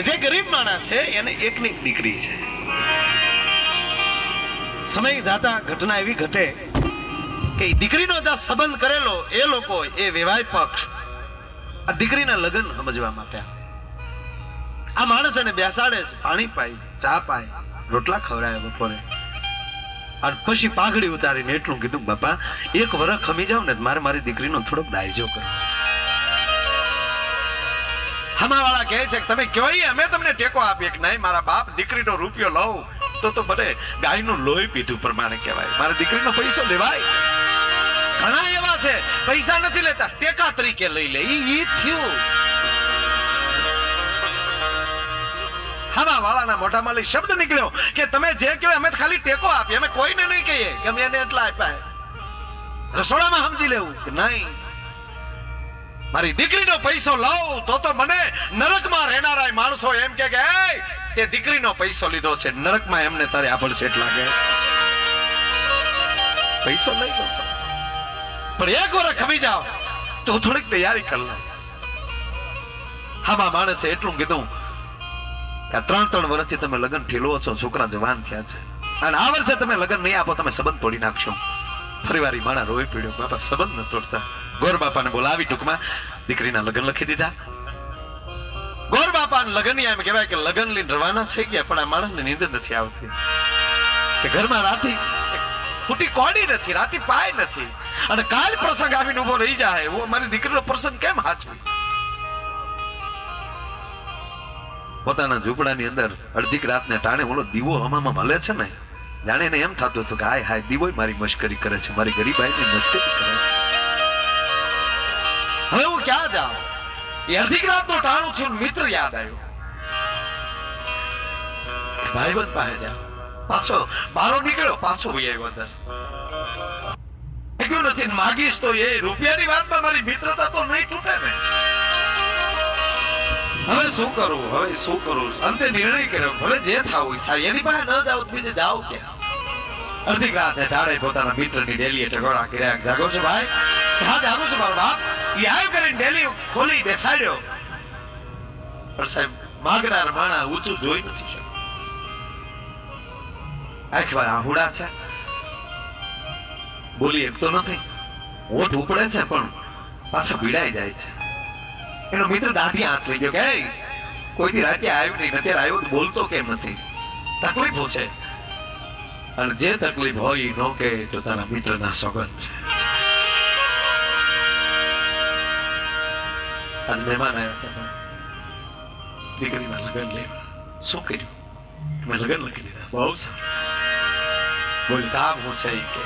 કે જે ગરીબ માણસ છે, એને એકની દીકરી છે. સમય જાતા ઘટના એવી ઘટે કે દીકરીનો જ્યાં સંબંધ કરેલો, એ લોકો એ વેવાય પક્ષ આ દીકરીના લગ્ન સમજવા માટે આ માણસ એને બેસાડે છે, પાણી પાય, ચા પાય, રોટલા ખવડાવે બપોરે. અને પછી પાઘડી ઉતારીને એટલું કીધું, બાપા, એક વર્ષ ખમી જાવ ને મારે મારી દીકરીનો થોડોક દાયજો કરો. હમાવાળા કહે છે કે તમે કયો અમે તમને ટેકો આપીએ કે નહીં, મારા બાપ દીકરીનો રૂપિયો લઉં, તો તો મને ગાયનું લોહી પીધું પ્રમાણે કહેવાય. મારા દીકરીનો પૈસો લેવાય. ઘણા એવા છે, પૈસા નથી લેતા, ટેકા તરીકે લઈ લે, ઈ થયું. હવા વાળાના મોઢામાં લઈ શબ્દ નીકળ્યો કે તમે જે કહો અમે ખાલી ટેકો આપીએ, અમે કોઈને નહીં કહીએ કે અમે એને એટલા આપ્યા. રસોડામાં સમજી લેવું કે નહીં. મારી દીકરીનો પૈસો લાવ, તો તો મને નરકમાં રહેનારા માણસો એમ કે કે તે દીકરીનો પૈસો લીધો છે. નરકમાં એમને તારે આપણ સેટ લાગે પૈસો લઈ લો. પણ એક વાર ખમી જાવ તો થોડીક તૈયારી કરી લે. હામાં માણસે એટલું કીધું કે ત્રણ ત્રણ વર્ષથી તમે લગ્ન ઠેલવો છો, છોકરા જવાન થયા છે. અને આ વર્ષે તમે લગ્ન નહીં આપો, તમે સંબંધ તોડી નાખશો. ફરી વારી માણા રોઈ પીડ્યો, બાપા સંબંધ ન તોડતા. ગોર બાપાને બોલાવી ટૂંકમાં. દીકરીના લગ્ન લખી દીધા. ગોર બાપા લગ્ન એમ કહેવાય કે લગ્ન લઈને રવાના થઈ ગયા, પણ આ માણસને નીંદર નથી આવતી. ઘરમાં રાતી ફૂટી કોડી નથી, રાતી પાય નથી. અને કાલ પ્રસંગ આવીને ઊભો રહી જાય એવો મારી દીકરીનો પ્રસંગ કેમ હાચવી? પોતાના ઝૂંપડાની અંદર અડધીક રાતને ટાણે ઓલો દીવો હમામાં મળે છે ને? જાણે એમ થતું હતું કે, હાય હાય દીવો મારી મશ્કરી કરે છે, મારી ગરીબાઈની મશ્કરી કરે છે. હવે હું ક્યાં જાઉં? એ અધિક રાતનું ટાણું થયું મિત્ર યાદ આવ્યો. ભાઈબંધ પાસે જા. પાછો, બારો નીકળ્યો, પાછો ભાઈ આવ્યો અંદર. લાગ્યું નથી માગીશ તો એ રૂપિયાની વાતમાં મારી મિત્રતા તો નહીં તૂટે ને. હવે શું કરું, હવે શું કરું? અંતે નિર્ણય કર્યો, ભલે જે થાવું થાય. એની પાસે ન જાવ બીજે જાવ કે અડધી રાતે ઢાળે પોતાના મિત્રની ડેલીએ ટકોરા કર્યા. જાગો છો, ભાઈ? હા ખોલી બેસાડ્યો. પણ સાહેબ, માગનાર માણા ઊંચું જોઈ નથી આખવા આહુડા છે. બોલી એક તો નથી. ઓઠ ઉપડે છે પણ પાછા ભીડાઈ જાય છે. એનો મિત્ર દાઢી હાથ લઈ ગયો કે કોઈ કોઈથી રાતે આવ્યો નહીં, અત્યારે આવ્યો બોલતો કેમ નથી? તકલીફો છે. અને જે તકલીફ હોય એ નો કે તો તારા મિત્રના સોગંદ છે. અને મહેમાન આવ્યા હતા દીકરીના લગ્ન લેવા શું કર્યું મેં લગ્ન લખી દીધા બહુ સારું બોલ કામ હું છે કે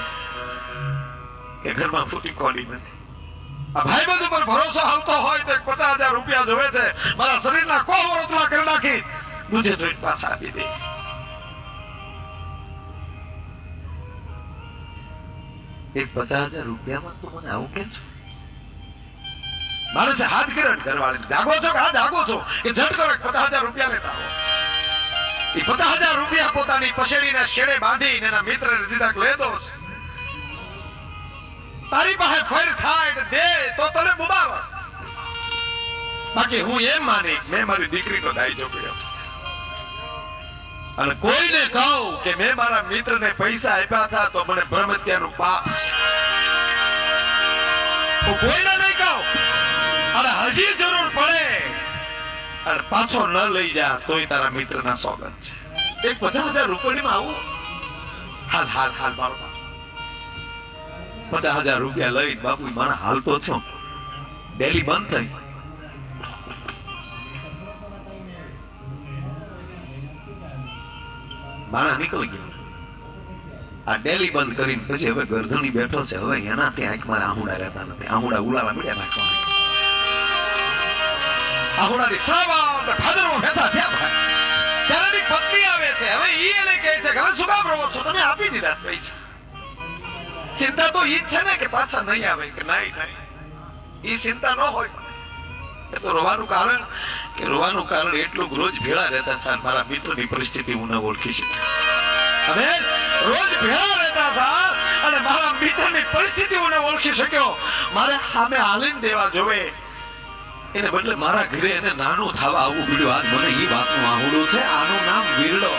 કે ઘરમાં ફૂટી કોડી નથી આ ભાઈબંધ ઉપર ભરોસો આવતો હોય તો પચાસ હજાર રૂપિયા જોવે છે મારા શરીરના કોહો રોટલા કરી નાખી દૂધે ધોઈને પાછા આપી દે એક પચાસ હજાર રૂપિયામાં તું મને આવું કે છો માણસે હાથ કર્યો ને ઘરવાળીને. જાગો છો કે હા, જાગો છો? કે કરો પચાસ હજાર રૂપિયા લેતા આવો. એ પચાસ હજાર રૂપિયા પોતાની પસેડીના શેડે બાંધી એના મિત્રને દીધા લેતો છે તારી પાસે ફેર થાય દે, તો તને મુબારક. બાકી હું એમ માની મેં મારી દીકરીનો દાયજો કર્યો. અને કોઈને કહું કે મેં મારા મિત્રને પૈસા આપ્યા હતા તો મને બ્રહ્મત્યાનું પાપ છે. કોઈને અને હજી જરૂર પડે. અને પાછો ન લઈ જા, તોય તારા મિત્રના સોગંદ છે. એક પચાસ હજાર રૂપિયામાં આવું? હાલ હાલ હાલ મારો પચાસ હજાર રૂપિયા લઈ, બાપુ મારા હાલતો છો. ડેલી બંધ થઈ. માણા નીકળી ગયો. આ ડેલી બંધ કરીને પછી હવે ગરધણી બેઠો છે. હવે એના ત્યાં આંખમાં આહુડા રહેતા નથી. આહુડા ઉલાળા મળ્યા નાખવા આહુડાની સાબાબ ઠાદરો બેઠા થયા ભાઈ ત્યારે એની પત્ની આવે છે. હવે ઈ એને કહે છે કે હવે શું કામ રહો છો? તમે આપી દીધા પૈસા. ચિંતા તો ઈ છે ને કે પાછા નહીં આવે કે નહીં નહીં. ઈ ચિંતા ન હોય એ તો રોવાનું કારણ કે રોવાનું કારણ એટલું રોજ ભેળા રહેતા હતા મારા મિત્રની પરિસ્થિતિ હું ન ઓળખી શક્યો હવે રોજ ભેળા રહેતા હતા અને મારા મિત્રની પરિસ્થિતિ હું ન ઓળખી શક્યો. મારે સામે હાલીને દેવા જોવે. એને બદલે મારા ઘરે એને નાનું થાવા આવું પડ્યું આજ મને એ વાતનું આહુડું છે. આનું નામ વિરડો